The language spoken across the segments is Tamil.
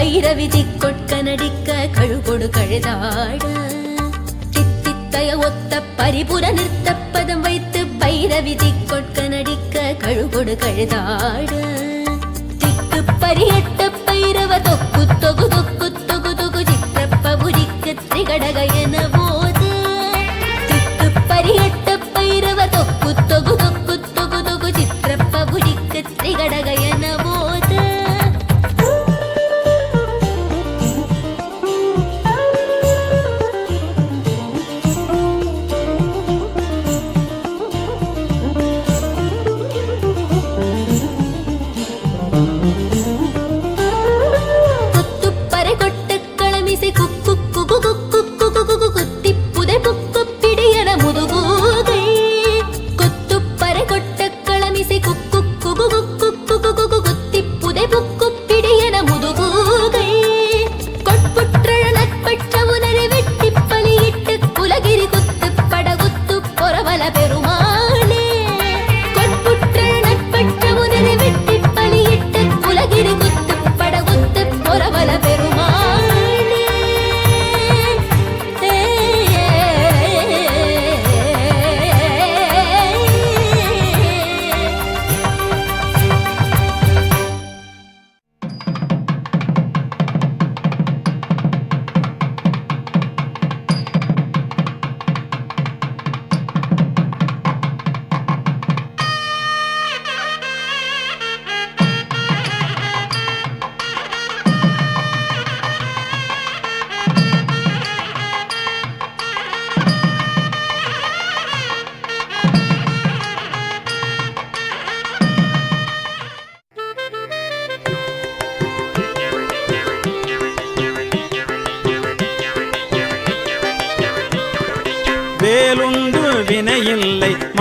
வைத்து பைரவிதி கொட்க நடிக்க கழுகொடு கழுதாட. தித்தித்தய ஒத்த பரிபுர நிறுத்த பதம் வைத்து பைரவிதி கொட்க நடிக்க கழுகொடு கழுதாட. திக்கு பரியட்ட பைரவ தொக்கு தொகு தொக்கு தொகு தொகு சித்திரப்பபுரிக்கு திரிகடக எனவும்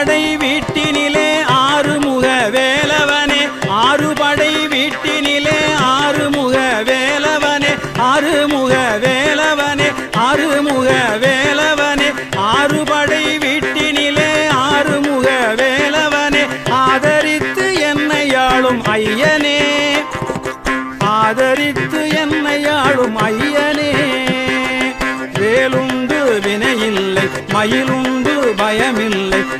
படை வீட்டினிலே ஆறுமுக வேலவனே. ஆறு படை வீட்டினிலே ஆறுமுக வேலவனே. ஆறுமுக வேலவனே. ஆறுமுக வேலவனே. ஆறு படை வீட்டினிலே ஆறுமுக வேலவனே. ஆதரித்து என்னை ஆளும் ஐயனே. ஆதரித்து என்னை ஆளும் ஐயனே. வேலுண்டு வினையில்லை மயிலுண்டு பயமில்லை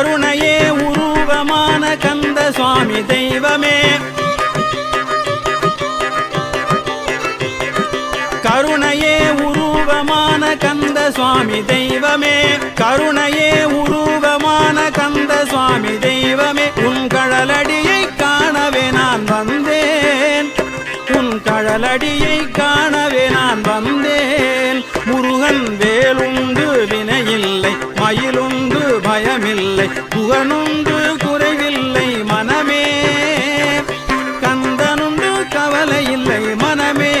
கருணையே உருவமான கந்த சுவாமி தெய்வமே. கருணையே உருவமான கந்த சுவாமி தெய்வமே. கருணையே உருவமான கந்த சுவாமி தெய்வமே. உன் கழலடியை காணவே நான் வந்தேன். உன் கழலடியை காணவே நான் புகனுண்டு குறைவில்லை மனமே. கந்தனுண்டு கவலை இல்லை மனமே.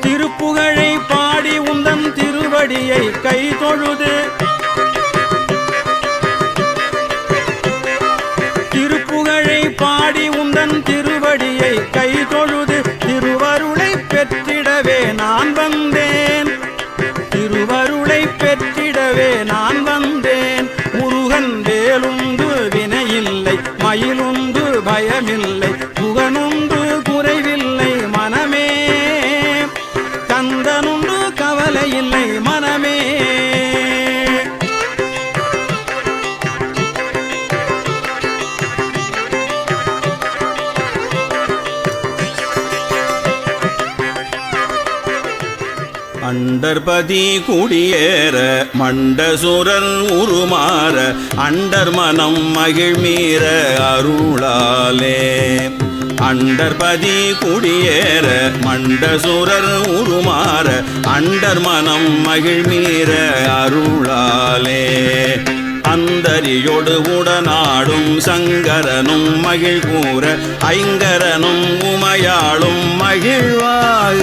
திருப்புகழை பாடி உந்தன் திருவடியை கை தொழுது திருவடியை கை அண்டர்பதி குடியேற மண்டசுரர் உருமாற அண்டர் மனம் மகிழ்மீற அருளாலே. அண்டர்பதி குடியேற மண்டசுரர் உருமாற அண்டர் மனம் மகிழ்மீற அருளாலே. அந்தரியோடு உடனாடும் சங்கரனும் மகிழ் கூற ஐங்கரனும் உமையாளும் மகிழ்வாக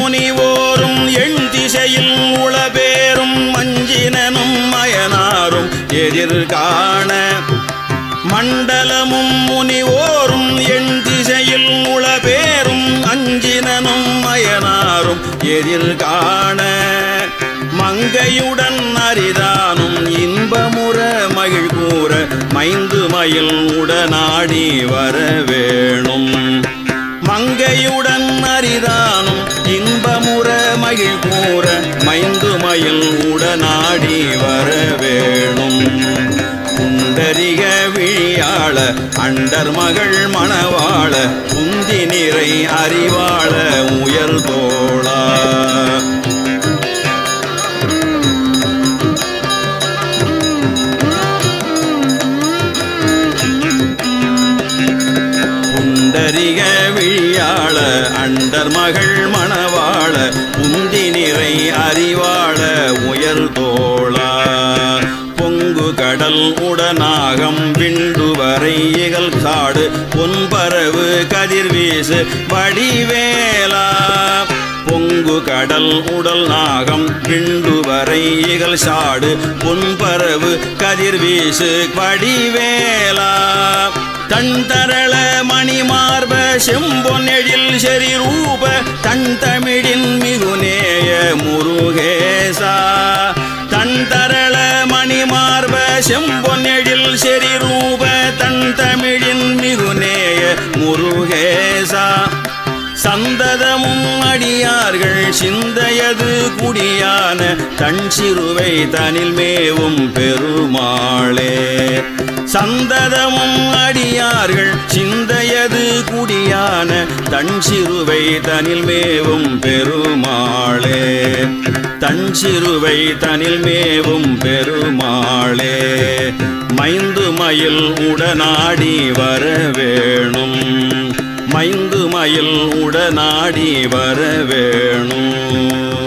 உடன் அரிதானும் இன்பமுற மகிழ் கூற மைந்து மயில் உடனாடி வர வேணும் மங்கையுடன் அரிதானும் இன்பமுற மகிழ் கூற மைந்து மயில் உடனாடி வர வேணும் குண்டரிக விழியாள அண்டர் மகள் மணவாள குந்தி நிறை அறிவாள உயர் தோளா அண்டர் மகள் மணவாள உந்தி நிறை அறிவாள உயர் தோளா பொங்கு கடல் உடனாகம் விண்டு வரை இகல் காடு பொன்பரவு கதிர்வீசு வடிவேலா. பொங்கு கடல் உடல் நாகம் விண்டு வரை இகல் சாடு பொன்பரவு கதிர்வீசு வடிவேலா. தண்டரள தரள மணிமார்ப செம்பொன்னெழில் செறி ரூப தன் தமிழின் மிகுநேய முருகேசா. தண்டரள தரள மணிமார்ப செம்பொன்னெழில் செறி ரூப தன் தமிழின் மிகுநேய முருகேசா. சந்ததமும் அடியார்கள் சிந்தையது குடியான தன் சிறுவை தனில் மேவும் பெருமாளே. சந்ததமும் அடியார்கள் சிந்தையது குடியான தன் சிறுவை தனில் மேவும் பெருமாளே. தன் சிறுவை தனில் மேவும் பெருமாளே. மைந்து மயில் உடனாடி வர வேணும். மைந்து மயில் உடனாடி வர வேணும்.